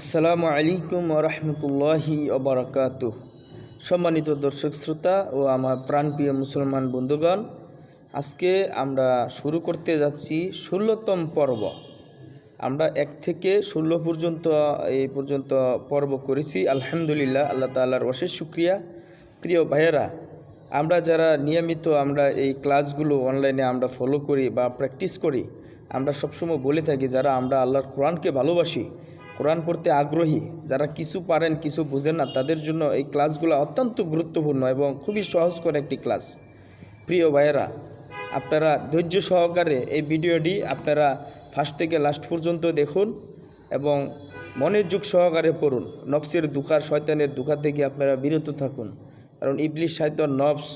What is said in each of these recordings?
আসসালামু আলাইকুম রহমতুল্লাহি অবরাকাত সম্মানিত দর্শক শ্রোতা ও আমার প্রাণপ্রিয় মুসলমান বন্ধুগণ, আজকে আমরা শুরু করতে যাচ্ছি ষোলোতম পর্ব। আমরা এক থেকে ষোলো পর্যন্ত এই পর্যন্ত পর্ব করেছি। আলহামদুলিল্লাহ, আল্লাহ তাল্লাহর অশেষ শুক্রিয়া। প্রিয় ভাইয়েরা, আমরা যারা নিয়মিত আমরা এই ক্লাসগুলো অনলাইনে আমরা ফলো করি বা প্র্যাকটিস করি, আমরা সবসময় বলে থাকি যারা আমরা আল্লাহর কোরআনকে ভালোবাসি কোরআন পড়তে আগ্রহী, যারা কিছু পারেন, কিছু বুঝেন না, তাদের জন্য এই ক্লাসগুলো অত্যন্ত গুরুত্বপূর্ণ এবং খুবই সহজ করে একটি ক্লাস। প্রিয় ভাইয়েরা, আপনারা ধৈর্য সহকারে এই ভিডিওটি আপনারা ফার্স্ট থেকে লাস্ট পর্যন্ত দেখুন এবং মনের যুগ সহকারে পড়ুন। নফসের দুকার শয়তানের দুকার থেকে আপনারা বিরত থাকুন। কারণ ইবলিশ, শয়তান, নফস,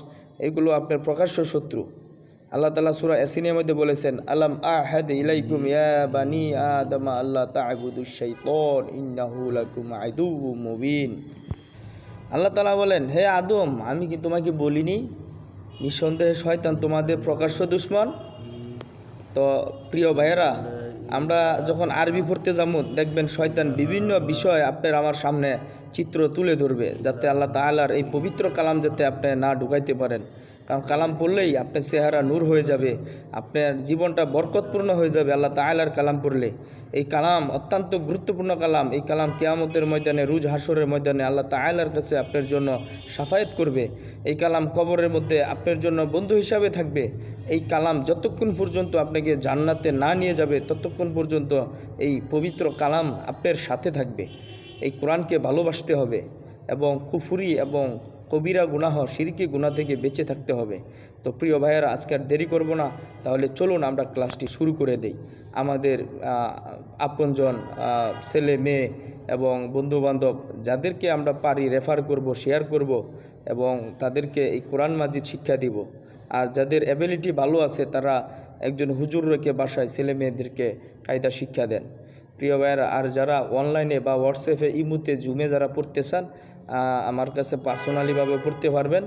এগুলো আপনার প্রকাশ্য শত্রু। আল্লাহ তালা সুরা এসিনের মধ্যে বলেছেন, আলাম আহাদ ইলাইকুম ইয়া বানি আল্লাহ তা'বুদু শাইতান ইন্নাহু লাকুম মুবিন। আল্লাহ তালা বলেন, হে আদম, আমি কি তোমাকে বলিনি? নিঃসন্দেহে শয়তান তোমাদের প্রকাশ্য দুশ্মন। তো প্রিয় ভাইয়েরা, আমরা যখন আরবি পড়তে যাব, দেখবেন শয়তান বিভিন্ন বিষয় আপনার আমার সামনে চিত্র তুলে ধরবে, যাতে আল্লাহ তাআলার এই পবিত্র কালাম যাতে আপনি না ঢুকাইতে পারেন। কারণ কালাম পড়লেই আপনার চেহারা নূর হয়ে যাবে, আপনার জীবনটা বরকতপূর্ণ হয়ে যাবে, আল্লাহ তাআলার কালাম পড়লে। এই কালাম অত্যন্ত গুরুত্বপূর্ণ কালাম। এই কালাম কিয়ামতের ময়দানে, রুজ হাসরের ময়দানে আল্লাহ তাআলার কাছে আপনার জন্য সাফায়াত করবে। এই কালাম কবরের মধ্যে আপনার জন্য বন্ধু হিসাবে থাকবে। এই কালাম যতক্ষণ পর্যন্ত আপনাকে জান্নাতে না নিয়ে যাবে, ততক্ষণ পর্যন্ত এই পবিত্র কালাম আপনার সাথে থাকবে। এই কোরআনকে ভালোবাসতে হবে এবং কুফুরি এবং কবিরা গুনাহ সিরকি গুনাহ থেকে বেঁচে থাকতে হবে। তো প্রিয় ভাইয়েরা, আজকে আর দেরি করব না। তাহলে চলুন আমরা ক্লাসটি শুরু করে দেই। আমাদের আপনজন ছেলে, মেয়ে এবং বন্ধুবান্ধব, যাদেরকে আমরা পারি রেফার করব শেয়ার করব এবং তাদেরকে এই কোরআন মাজিদ শিক্ষা দিব। আর যাদের অ্যাবিলিটি ভালো আছে, তারা একজন হুজুর রেখে বাসায় ছেলে মেয়েদেরকে কায়দা শিক্ষা দেন। প্রিয় ভাইয়েরা, আর যারা অনলাইনে বা হোয়াটসঅ্যাপে ইমুতে জুমে যারা পড়তে চান আমার কাছে পার্সোনালিভাবে পড়তে পারবেন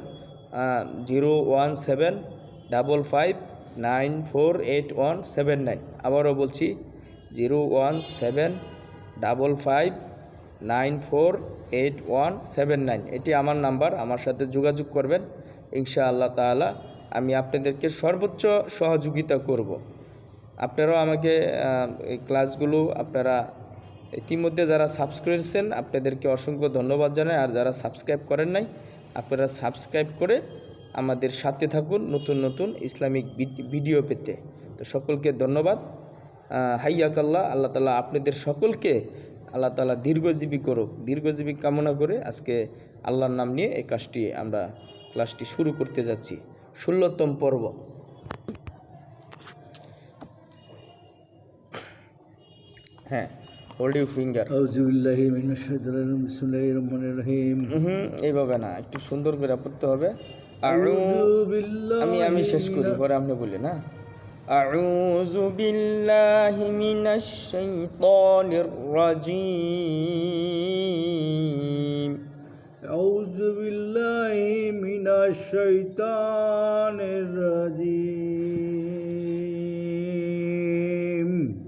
zero one seven double five nine four eight one seven nine আবারও বলছি zero one seven double five nine four eight one seven nine এটি আমার নাম্বার, আমার সাথে যোগাযোগ করবেন। ইনশা আল্লাহ তাআলা আমি আপনাদেরকে সর্বোচ্চ সহযোগিতা করব। আপনারাও আমাকে ক্লাসগুলো আপনারা ইতিমধ্যে যারা সাবস্ক্রাইব করেছেন আপনাদেরকে অসংখ্য ধন্যবাদ জানাই। আর যারা সাবস্ক্রাইব করেন নাই আপনারা সাবস্ক্রাইব করে আমাদের সাথে থাকুন নতুন নতুন ইসলামিক ভিড- ভিডিও পেতে। তো সকলকে ধন্যবাদ। আহ, হাইয়াকাল্লাহ আল্লাহ তালা আপনাদের সকলকে আল্লাহ তালা দীর্ঘজীবী করুক। দীর্ঘজীবী কামনা করে আজকে আল্লাহর নাম নিয়ে এই কাজটি আমরা ক্লাসটি শুরু করতে যাচ্ছি। ষোলোতম পর্ব। হ্যাঁ। হোল্ড ইউ ফিঙ্গার আউযু বিল্লাহি মিনাশ শাইতানির রাজিম বিসমিল্লাহির রহমানির রহিম হুম এইভাবে না একটু সুন্দর করে পড়তে হবে। আমি আমি শেষ করি পরে আপনি বলি না আউযু বিল্লাহি মিনাশ শাইতানির রাজিম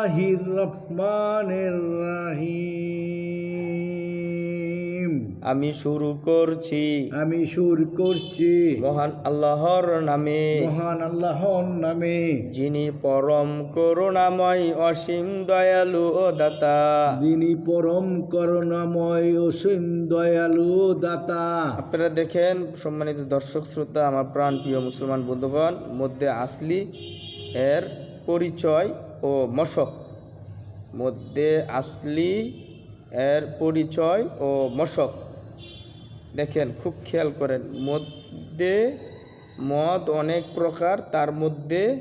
বিসমিল্লাহির রহমানির রহিম। আমি শুরু করছি। আমি সুর করছি। মহান আল্লাহর নামে। মহান আল্লাহর নামে। যিনি পরম করুণাময় অসীম দয়ালু ও দাতা। যিনি পরম করুণাময় অসীম দয়ালু দাতা। আপনারা দেখেন সম্মানিত দর্শক শ্রোতা আমার প্রাণ প্রিয় মুসলমান বন্ধুগণ মধ্যে আসলি এর পরিচয় ও মশক। মধ্যে আসলি এর পরিচয় ও মশক। দেখেন খুব খেয়াল করেন। মধ্যে মদ অনেক প্রকার তার মধ্যে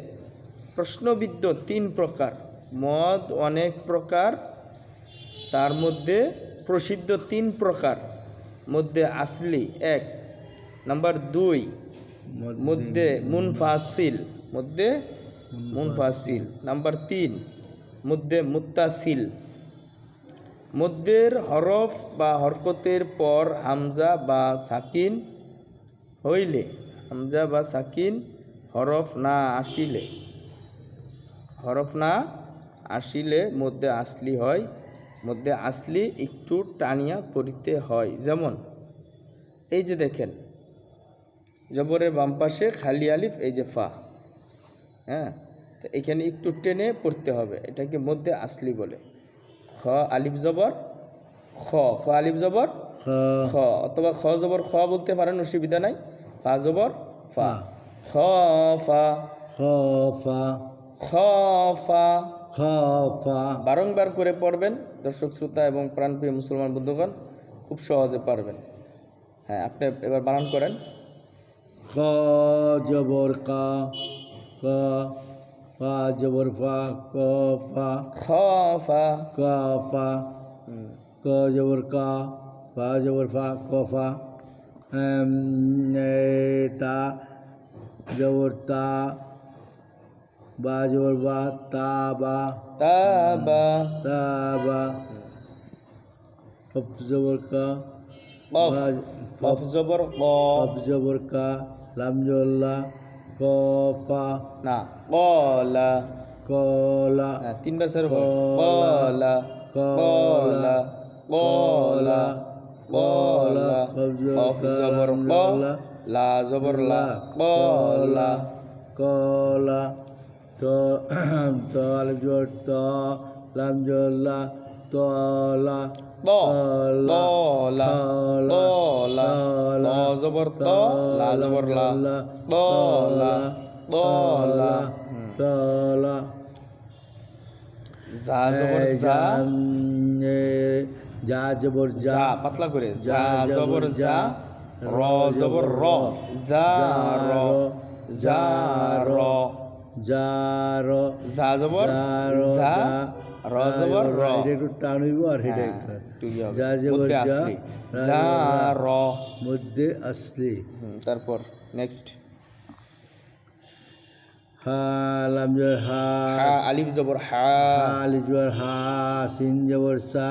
প্রশ্নবিদ্ধ তিন প্রকার। মদ অনেক প্রকার তার মধ্যে প্রসিদ্ধ তিন প্রকার। মধ্যে আসলি এক। নাম্বার দুই মধ্যে মুনফাসিল। মধ্যে মুনফাসিল। নাম্বার তিন মধ্যে মুত্তাসিল। মধ্যের হরফ বা হরকতের পর হামজা বা সাকিন হইলে, হামজা বা সাকিন হরফ না আসিলে, হরফ না আসিলে মধ্যে আসলি হয়, মধ্যে আসলি একটু টানিয়া পড়িতে হয়। যেমন, এই যে দেখেন, জবরের বাম পাশে খালি আলিফ, এই যে ফা। হ্যাঁ? তো এখানে একটু টেনে পড়তে হবে এটাকে মধ্যে আসলি বলে। খ আলিফ জবর খ খ আলিফ জবর খ। অথবা খ জবর খ বলতে পারেন অসুবিধা নাই। ফা জবর ফা। খ ফা। খ ফা। খ ফা। খ ফা। বারংবার করে পড়বেন দর্শক শ্রোতা এবং প্রাণপ্রিয় মুসলমান বন্ধুগণ খুব সহজে পারবেন। হ্যাঁ আপনি এবার বানান করেন। খ জবর কা। ক ফা জবর ফা ক ফা। খ ফা। ক ফা। ক জবর কা ফা জবর ফা ক ফা। তা জবর তা বা জবর বা তা বা। তা বা। তা বা। কফ জবর কা কফ। জবর ক। কফ জবর কা লাম জল্লা কফা না কলা কলা হ্যাঁ তিনবার স্যার কলা, কলা কলা কলা কলা কফ জবর ক লা জবর লা কলা কলা তো তো আলিফ জবর ত লাম জল্লা তলা ত তলা তলা ত জবর ত লা জবর লা তলা তলা। তলা যা জবর যা যা জবর যা পাতলা করে যা জবর যা, র জবর র যা র যা র যা র যা জবর যা আর। যা জবর যা, যা র মধ্যে আসলি। তারপর নেক্সট হা লাম জবর হা। হা আলিফ জবর হা। আলি জবর হা সিন জবর সা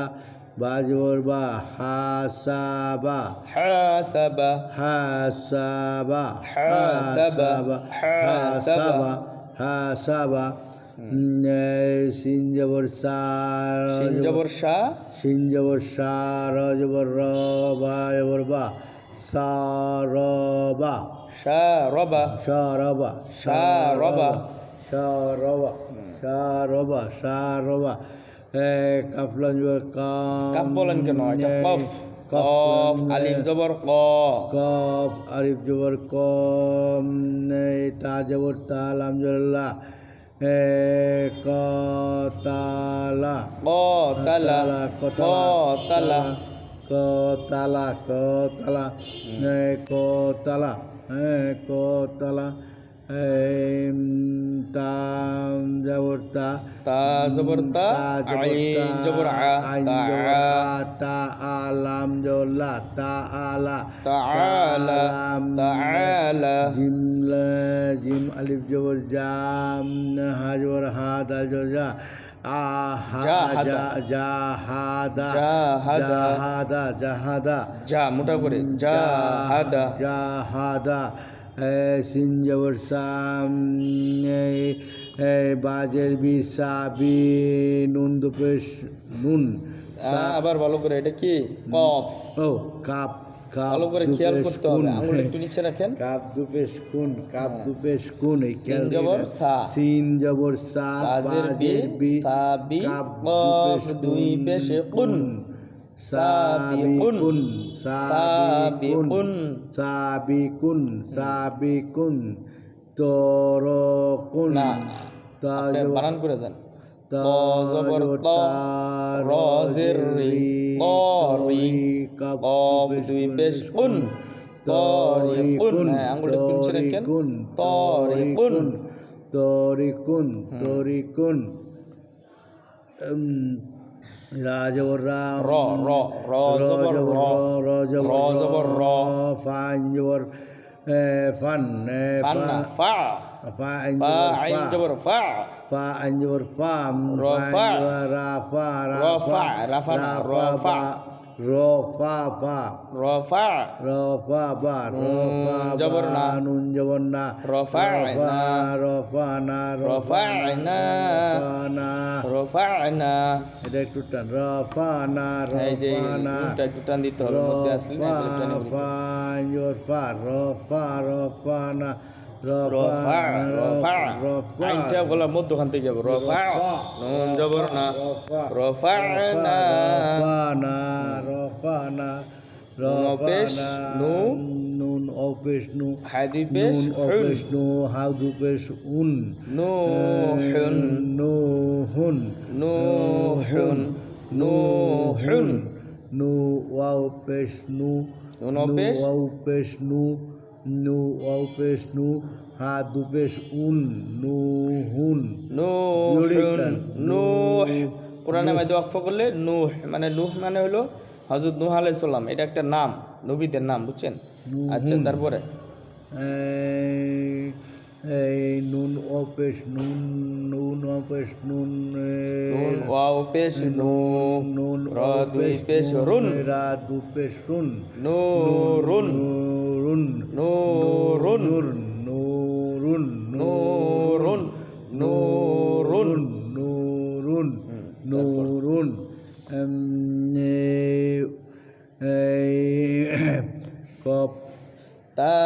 বা জবর বা হা সা বা। হাসাবা হাসাবা হাসাবা, হাসাবা হাসাবা সিন জবর সা সিন জবর সা সিন জবর সা র জবর র বা জবর সা বা। সা সা বা। কাফলান জবর কাম কাফ বলেন কেন? এটা কফ। কফ আলিফ জবর ক। কফ আরিফ জবর কম নেই তা জবর তা লাম কতালা কতালা কতালা এ কতালা এ কতালা জবর তা তা জবর তা আইন জবর আ আইন তা জবর আ, তা আলাম তা আলা তাআলা তাআলা জিম জিম আলিফ জবর জাম হা জবর হা দা জবর জা আহা জাহাদা। জাহাদা যা মোটা করে জাহাদা এ, সিন জবর সাম এ, এ, বাজের বি সা বি নুন দুপেশ নুন আবার ভালো করে এটা কি? কফ। ও কাপ ভালো করে খেয়াল করতে হবে। আঙুল একটু নিচে রাখেন। কাপ দুপেশ কুন কাপ দুপেশ কুন এই সিন জবর সা। সিন জবর সা বাজের বি সাবি কাপ দুই পেশে কুন। সাবিকুন সাবিকুন। সাবিকুন সাবিকুন তরকুন বানান করে যান জবর ত, তা, র জের রি, ত রি, কাপ কফ দুপেশ দুই পেশ কুন তরিকুন একটু নিচে রাখেন। তরিকুন তরিকুন। তরিকুন তরিকুন উম, রা জবর রা র র র র জবর জবর র র র জবর র জবর র ফা আইন জবর এ, ফান এ, ফান না ফা ফা ফা আইন ফা জবর আইন ফা জবর ফা ফা আইন জবর ফা র ফা ফা। আইন জবর রা ফা রা র ফা ফা, রা ফা না, র ফা। র ফা ফা র ফা র ফা বা র জবর না। নুন জবর না র ফা না। র না না। ফা না এটা একটু টান র না র এই যে ফা না একটু টান দিতে হবে মধ্যে আসলে না টেনে না র র ফা র ফা র ফা আইনটা বলা মধ্যখান থেকে যাব র ফা ফা। নুন জবর না র ফা র ফা না রফানা নুন অপেশ, নু। নুন অপেশ নু হাদি পেশ নুন অপেশ নু হাউদু পেশ উন নু হুন নু হুন নু হুন নু হুন নু ওয়াও পেশ নু নুন অপেশ। ওয়াও পেশ নু নু ওয়াও পেশ নু হাদু পেশ উন নু হুন। Beautiful. নূহ কোরআনে মধ্যে অক্ষ করলে নূহ মানে নূহ মানে হলো হযরত নূহ আলাইহিস সালাম। এটা একটা নাম নবীদের নাম বুঝছেন? আচ্ছা তারপরে? এই নুন অপেশ নুন নুন অপেশ নুন নুন ওয়াও পেশ নূ নুন র দুই অপেশ পেশ নুন, রুন রা দু পেশ রুন নূরুন নুরুন নূরুন নূর নুরুন নূরুন নূরুন নুরুন নুরুন কপ তা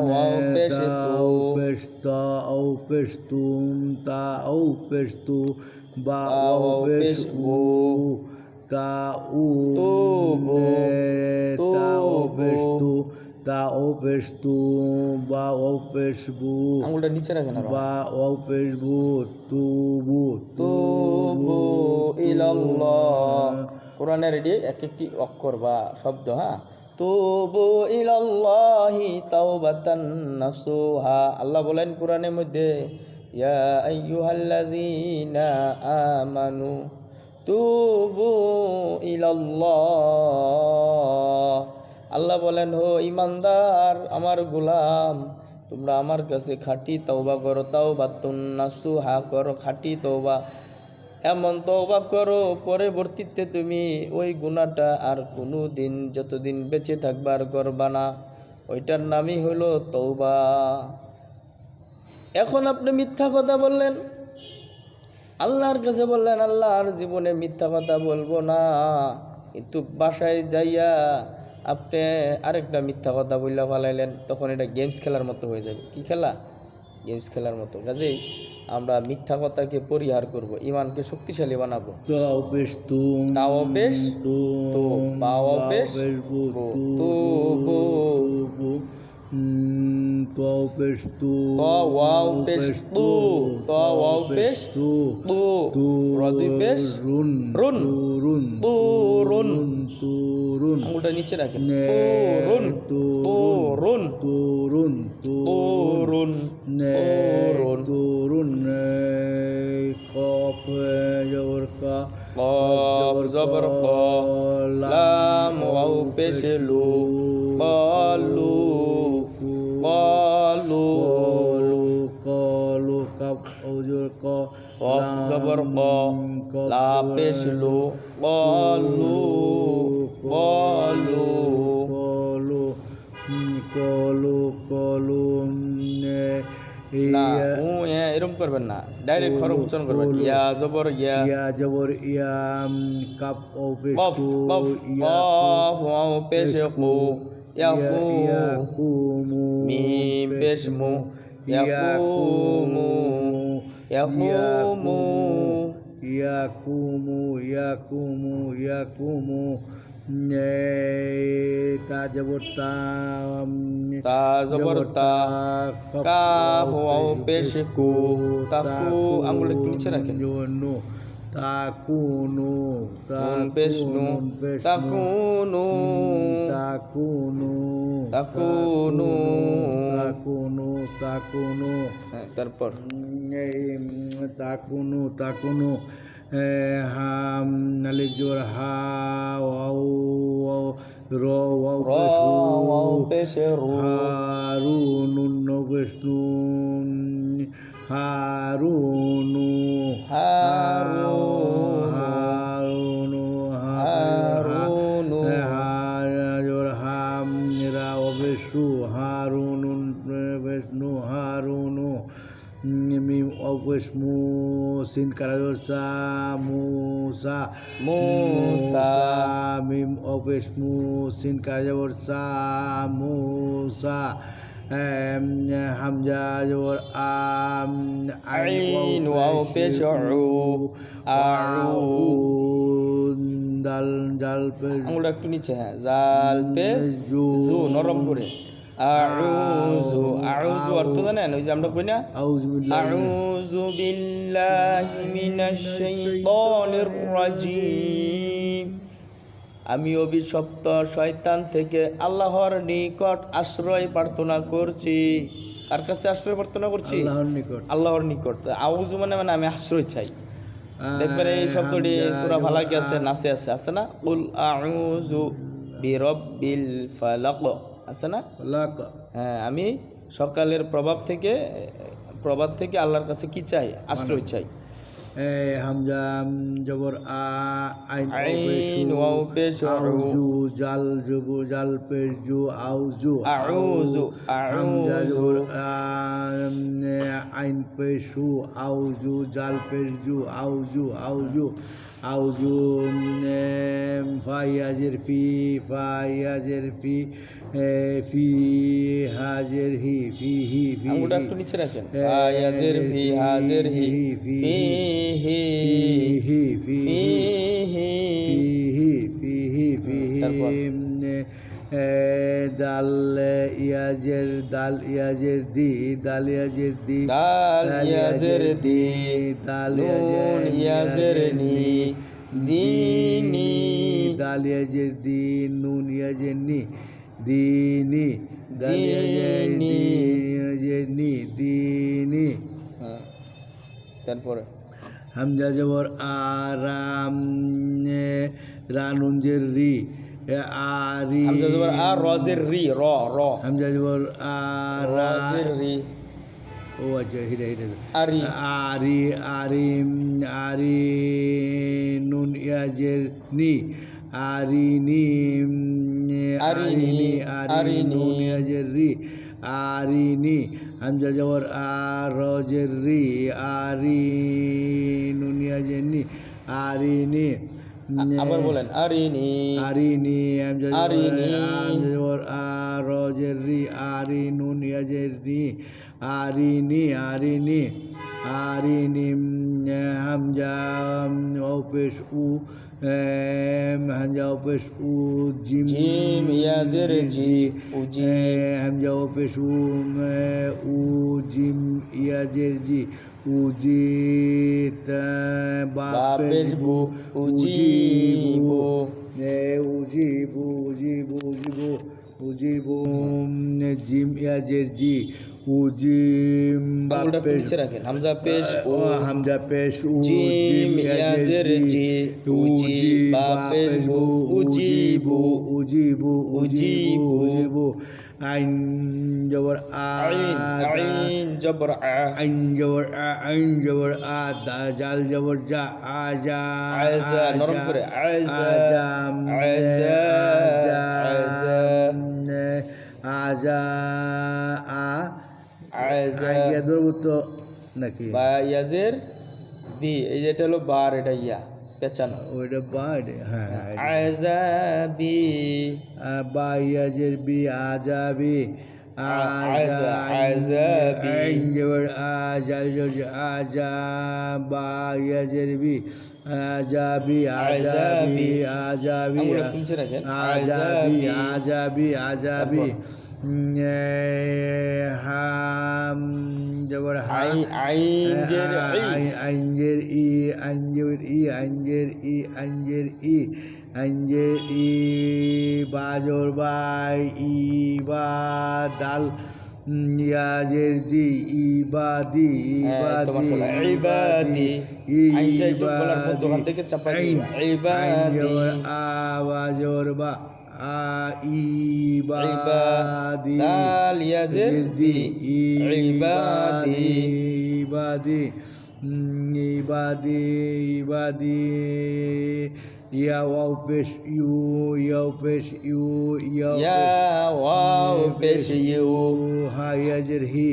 ওয়াও পেশ তু তাও পেশ তাও পেশ তুম তাও পেশ তু বা তাও ওয়াও পেশ পেশ উ তা উ তু বু, তু বু। তু তাও পেশ তু বা ওয়াও পেশ বু। আঙুলটা নিচে রাখেন বা ওয়াও পেশ বু তু বু তুবু ইলাল্লাহ। কোরআনের এটি এক একটি অক্ষর বা শব্দ হ্যাঁ? তুবু ইলাল্লাহি তাওবাতান নাসুহা। আল্লাহ বলেন কোরআনের মধ্যে ইয়া আইয়ুহাল্লাযীনা আমানু তুবু ইলাল্লাহ। আল্লাহ বলেন হো ইমানদার, আমার গোলাম, তোমরা আমার কাছে খাঁটি তওবা করো তাওবা নাসুহা করো, খাঁটি তওবা। এমন তওবা করো, পরবর্তীতে তুমি ওই গুণাটা আর কোনো দিন যতদিন বেঁচে থাকবার করবা না। ওইটার নামই হলো তওবা। এখন আপনি মিথ্যা কথা বললেন। আল্লাহর কাছে বললেন, আল্লাহর জীবনে মিথ্যা কথা বলব না। কিন্তু বাসায় যাইয়া আপনি আরেকটা মিথ্যা কথা বললা ফালাইলেন তখন এটা গেমস খেলার মতো হয়ে যাবে। কি খেলা? গেমস খেলার মতো। কাজেই আমরা মিথ্যা কথাকে পরিহার করব ইমানকে শক্তিশালী বানাবো। রুন রুন। রুন। রুন নে তুরুন তুরুন নে কফ জবর কা কফ জবর ক লাম ওয়াও পেশ লু কলু কলু কলু কলু কাপ ওজর ক কফ জবর ক লা পেশ লু কলু কলু কলু কলু না উ এরকম করবেন না। ডাইরেক্ট খরচ উচ্চারণ করবেন। ইয়া জবর ইয়া। ইয়া জবর ইয়া কাপ অফিস কফ কফ কফ ওয়াও পেশ কু ইয়াকু ইয়াকুমু মিম পেশ মু। ইয়াকুমু ইয়াকুমু ইয়াকুমু ইয়াকুমু ইয়াকুমু তা জবর তা তা জবর তা কাফ ওয়াও পেশ কু তাকু আঙ্গুল একটু নিচে রাখেন জন্য তাকুনু নু তাকুনু তাকুনু তাকুনু তাকুনু তাকুনু হ্যাঁ, তারপর তাকুনু তাকুনু হাম আলিফ জবর হা ওয়াও ওয়াও র ওয়াও র পেশ রু। ওয়াও পেশ রু হারুন বিষ্ণু হারুনু মিম অবিষ্ণু সিন কারাজসা মুসা মুসা। মিম অবিষ্ণু সিন কারাজসা মুসা হামজা জবর আম আইন ওয়াও পেশ উ জাল পেশ আঙুলটা একটু নিচে হ্যাঁ জাল পে জু জু নরম করে। আউযু আউযু অর্থ জানেন ওই যে আমরা কই না? আউযু বিল্লাহি মিনাশ শাইতানির রাজিম। আমি অভিশপ্ত শয়তান থেকে আল্লাহর নিকট আশ্রয় প্রার্থনা করছি। কার কাছে আশ্রয় প্রার্থনা করছি? আল্লাহর নিকট। আল্লাহর নিকট। আউযু মানে মানে আমি আশ্রয় চাই। দেখবেন এই শব্দটি সূরা ফালাকে আছে নাসে আছে আছে না? উল আউযু বিরাব্বিল ফালাক। আছে না? হ্যাঁ আমি সকালের প্রভাব থেকে প্রভাব থেকে আল্লাহর কাছে কি চাই? আশ্রয় চাই। এ হামজা জবর আইন ওয়াও পেশ জাল জবু জাল পেশ জু আউযু আউযু, হামজা জবর আইন পেশ সু জাল পেশ জু আউযু আউযু আউযু ফাইয়াজের ফি ফাইয়াজের ফি ফি হাজের হি ফি হি ফি হি। একটু নিচে রাখেন। হাজের ভি হাজের হি ফি, ফি হি ফিহি ফিহি তারপর? ফিহি এ, দাল ইয়াজের দাল ইয়াজের দি দাল ইয়াজের দি দাল ইয়াজের দি দাল ইয়াজের নি দিনি দাল ইয়াজের দি নুন ইয়াজের নি দিনি দিনি। হ্যাঁ তারপরে? হামজা জবর আরাম রানুঞ্জের রি আরি। হামজা জবর আ রজের রি র র। হামজা জবর আরা রি। ও আচ্ছা হিরে হিরে। আরি। আরি আরিম আরি নুন ইয়াজের নি। আরিনি আরিনি, আরিনি আরিনি। নুন ইয়াজের রি আরিনি হামজা জবর আর আরি নুন ইয়াজের নি আরিনি আবার বলেন আরিনি আরিনি হামজা জবর আরিনি। হামজা জবর আর আরি নুন ইয়াজের আরিনি আরিনি আরিনি হামজা অপেশ উ হামজা অপেশ উ জিম জিম ইয়াজের জি উজি হামজা অপেশ উ উ জিম ইয়াজের জি উজিত বাপেশ বু উজিবু এ উজিবু উজিবু উজিবু উজিবু উম, জিম ইয়াজের জি উজিম আঙুলটা একটু নিচে রাখেন। হামজা পেশ ও হামজা পেশ উ জিম ইয়াজের জি উজি বা পেশ বু উজিবু উজিবু উজিবু উজিবু। আইন জবর আইন আইন জবর আইন জবর আইন জবর আ দা জাল জবর যা আজা আজা, নরম করে, আজা, আজা, আজা। আজা নাকি? বা ইয়াজের বি এই যেটা হলো বার এটা ইয়া পেঁচানো। ওইটা বাড়ে হ্যাঁ হ্যাঁ। আজাবি। বা ইয়াজের বি আজাবি। আজা, আজাবি। আজাবি আজাবি আজাবি। আজাবি আজাবি আজাবি। হাম জবর হা আইন আইন জের আই আই- আঞ্জের ই আঞ্জের ই আঞ্জের ই আঞ্জের ই আঞ্জের ই বাজর বাই ই বা দাল ইয়াজের দি ইবাদি ইবাদি ইবাদি। ইবাদি। আওয়াজর বা আ ইবাদি দাল ইয়াজের দি ইবাদি ইবাদি উম, ইবাদি ইবাদি ইয়া ওয়াও পেশ ইউ ইয়াও পেশ ইউ ইয়াও ইয়া ওয়াও পেশ ইউ হা ইয়াজের হি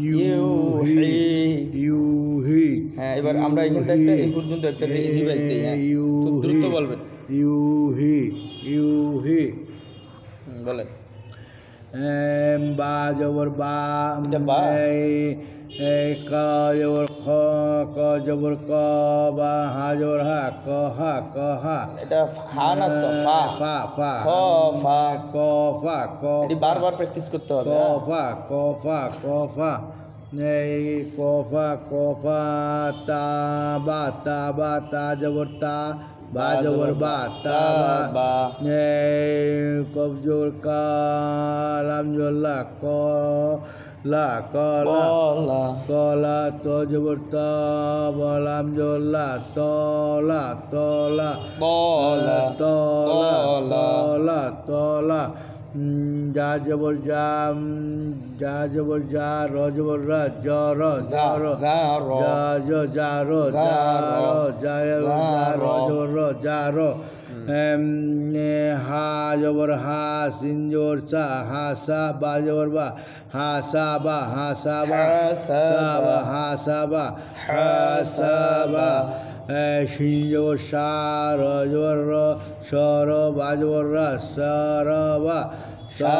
ইউহি ইউহি হ্যাঁ এবার আমরা এখান থেকে একটা এই পর্যন্ত একটা রিভাইজ দিই হ্যাঁ। খুব দ্রুত বলবেন। ইউহি ইউহি বলেন। বা জবর বা জবর খ ক জবর ক বা হা জবর হা ক হা ক হা। এটা হা না তো ফা? ফা ফা। খ ফা। ক ফা ক এটি বারবার প্র্যাকটিস করতে হবে ক হ্যাঁ? ফা ক ফা ক ফা। এই ক ফা ক ফা তা বা তা বা তা জবর তা বা জবর বা তা বা। বা। কবজোর কালাম জল্লা ক লা কলা কলা তজবর ত বলাম জোলা তলা তলা। তলা তলা। তলা তলা। যা জবর যা যা জবর যা র জবর রা জ র যা র যা র যা জ যা র যা যা র র, যা যা যা র র। জবর র যা র হা জবর হা সিন জবর সা হা সা বা জবর বা হা সা বা হা সা বা। সা বা হা সা বা হা সা বা এ, শিন জবর সা র জবর র স র বা জবর রা স র বা সা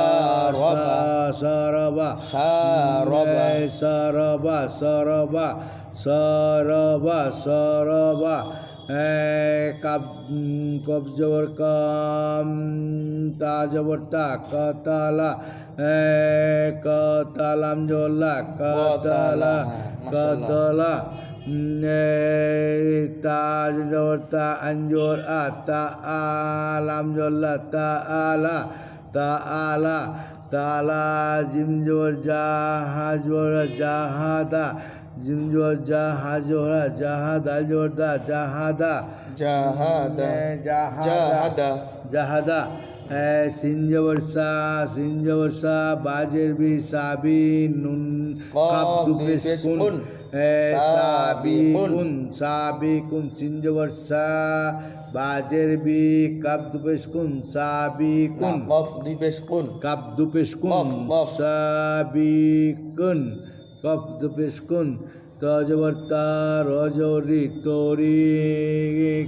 সারবা। সা স র বা সারবা এই সরবা সরবা সরবা সরবা কাব কব জবর কাম তা জবর তা কতালা কতালাম কতালা কতলা তাজ জবর তা আঞ্জোর আ তা আলাম জোল্লা তা আলা তা আলা তালা জিম জোর জাহা জোর জাহাদা জিম জোর জাহা জোহরা জাহাদা। জোর দা জাহাদা জাহাদা জাহাদা জাহাদা। জাহাদা। সিন জবর সা সিন জবর সা বাজের বি সাবি নুন কাপ দুই দুপেশ পেশ কুন। কুন। সাবি সাবিকুন। কুন। সাবি কুন সিন জবর সা বাজের বি কাপ দুপেশ কুন সাবি কুন। কফ দুই পেশ কাপ দুপেশ কুন কফ, কফ। সাবি কুন কফ দুপেশ কুন তজবর তা রজরি তোরি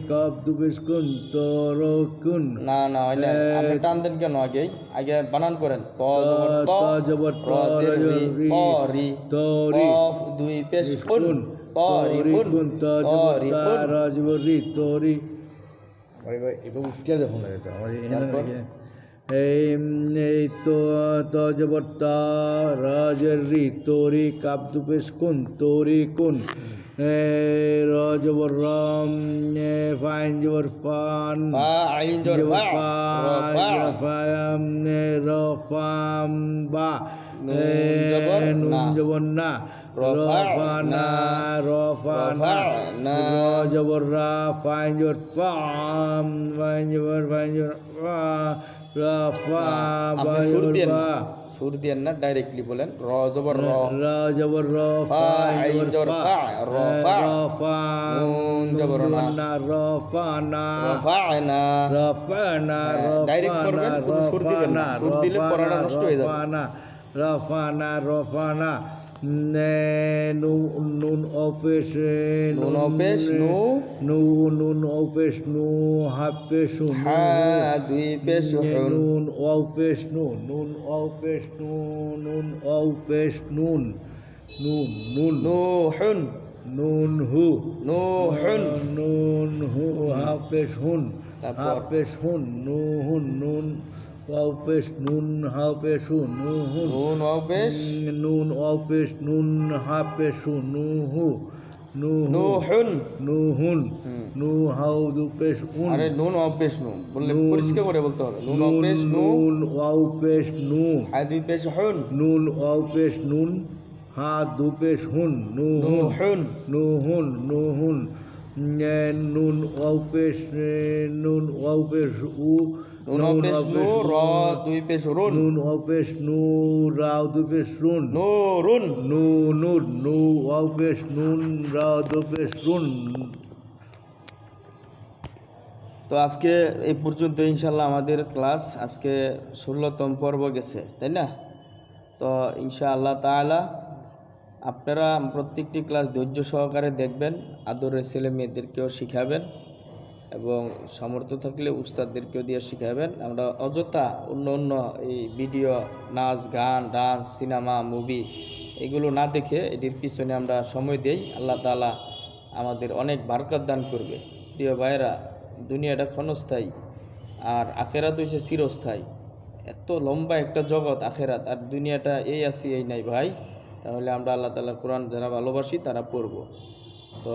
কফ দুপেশ কুন তোর কুন না না না এ, আপনি টান দেন কেন আগে আগে বানান করেন ত জবর ত ত জবর ত, র জের রি, র রি, তোরি কফ দুই পেশ কোন ত রি কোন কুন ত তজবর তা রজরি তোরি এবার উঠতে দেখুন লাগে তো আমার তারপর? এই তো তজবর তা রাজের তোরি কাপ দুপেশ কুন তোরি কুন রজবর রম ফাইন জবর ফান আইন জবর ফায়াম রফাম বা নুন জবর না। রফানা রফানা। জবর রা ফাইন জবর ফাম ফাইন জবর ফাইন জবর সুর দিয়েন না। না ডাইরেক্টলি বলেন। র জবর র। রা জবর র ফা, আইন জবর জবর ফা। ফা। রফা নুন জবর না। না রফানা রফা'না রফানা হ্যাঁ, direct করবেন, রফানা কোনো সুর দিবেন না। সুর দিলে পড়াটা নষ্ট হয়ে যাবে। রফানা রফানা রফানা নে নু। নুন অফেস নুন অপেশ নু নু নুন অফেস নু হাফেস দুই পেশ নুন অফেস নু নুন অফেশ নু নুন অফেস নুন নুন নুন নুহুন নুন হু নুহুন নুন হু হাফেশ হুন হুন নুন হাফেশ নুন হাফেশ হুন নু হুন নুন অপেশ নুন অফেশ নুন হাফেশ হুন নু হু নু হু নুহুন নু হাউ দু পেশ উন। আরে নুন অপেশ নু বললে পরিষ্কার করে বলতে হবে। নুন অপেশ নু। নুন ওয়াউ পেশ নু। হাই দুই পেশ হুন। নুন ওয়াউ পেশ নুন হা দু পেশ হুন নু নু হুন হুন নু হুন নু হুন নুন ওয়াউ নুন ওয়াউ উ নুন অপেশ নু র দুই পেশ রুন। নুন ওয়াউ নু রাও দু পেশ রুন। নু নু নুন নু ওয়াউ নুন রাও দু পেশ রুন। তো আজকে এই পর্যন্ত ইনশাল্লাহ আমাদের ক্লাস আজকে ষোলোতম পর্ব গেছে তাই না? তো ইনশাআল্লাহ তাআলা আপনারা প্রত্যেকটি ক্লাস ধৈর্য সহকারে দেখবেন আদরের ছেলে মেয়েদেরকেও শিখাবেন। এবং সামর্থ্য থাকলে উস্তাদদেরকেও দিয়ে শিখাবেন। আমরা অযথা অন্য অন্য এই ভিডিও, নাচ, গান, ডান্স, সিনেমা, মুভি এগুলো না দেখে এটির পিছনে আমরা সময় দেই। আল্লাহ তাআলা আমাদের অনেক বারকাত দান করবে। প্রিয় ভাইয়েরা, দুনিয়াটা ক্ষণস্থায়ী আর আখেরাত হইছে চিরস্থায়ী। এত লম্বা একটা জগৎ আখেরাত আর দুনিয়াটা এই আছি, এই নাই ভাই। তাহলে আমরা আল্লাহ তাআলার কোরআন যারা ভালোবাসি তারা পড়ব। তো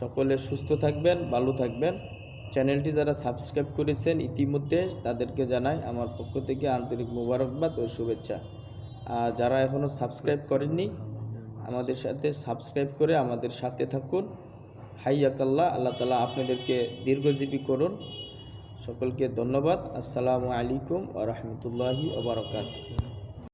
সকলে সুস্থ থাকবেন, ভালো থাকবেন। চ্যানেলটি যারা সাবস্ক্রাইব করেছেন, ইতিমধ্যে তাদেরকে জানাই আমার পক্ষ থেকে আন্তরিক মোবারকবাদ ও শুভেচ্ছা। আর যারা এখনও সাবস্ক্রাইব করেননি, আমাদের সাথে সাবস্ক্রাইব করে আমাদের সাথে থাকুন। হাইয়াকাল্লাহ, আল্লাহ তালা আপনাদেরকে দীর্ঘজীবী করুন। সকলকে ধন্যবাদ। আসসালামু আলাইকুম ওয়া রাহমাতুল্লাহি ওয়া বারাকাতুহু।